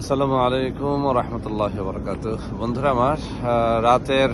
আসসালামু আলাইকুম রহমতুল্লাহ বরকাত বন্ধুরা আমার রাতের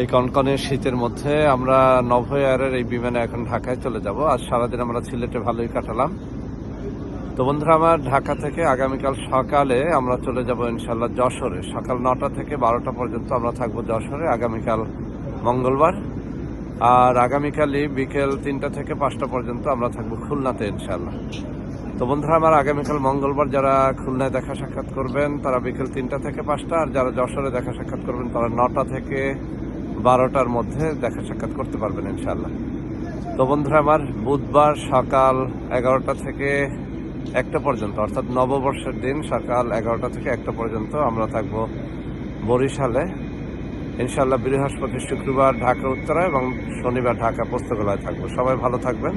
এই কনকনে শীতের মধ্যে আমরা নভোয়ারের এই বিমানে এখন ঢাকায় চলে যাব। আজ সারাদিন আমরা সিলেটে ভালোই কাটালাম। তো বন্ধুরা আমার, ঢাকা থেকে আগামীকাল সকালে আমরা চলে যাব ইনশাল্লাহ যশোরে। সকাল নটা থেকে বারোটা পর্যন্ত আমরা থাকব যশোরে, আগামীকাল মঙ্গলবার। আর আগামীকালই বিকেল তিনটা থেকে পাঁচটা পর্যন্ত আমরা থাকব খুলনাতে ইনশাল্লাহ তো বন্ধুরা, আমার আগামীকাল মঙ্গলবার যারা খুলনায় দেখা সাক্ষাৎ করবেন, তারা বিকেল তিনটা থেকে পাঁচটা, আর যারা যশোরে দেখা সাক্ষাৎ করবেন, তারা নটা থেকে বারোটার মধ্যে দেখা সাক্ষাৎ করতে পারবেন ইনশাল্লাহ তো বন্ধুরা, আমার বুধবার সকাল এগারোটা থেকে একটা পর্যন্ত, অর্থাৎ নববর্ষের দিন সকাল এগারোটা থেকে একটা পর্যন্ত আমরা থাকব বরিশালে। ইনশাল্লাহ বৃহস্পতি শুক্রবার ঢাকা উত্তরা এবং শনিবার ঢাকা পুস্তকালয় থাকব। সবাই ভালো থাকবেন।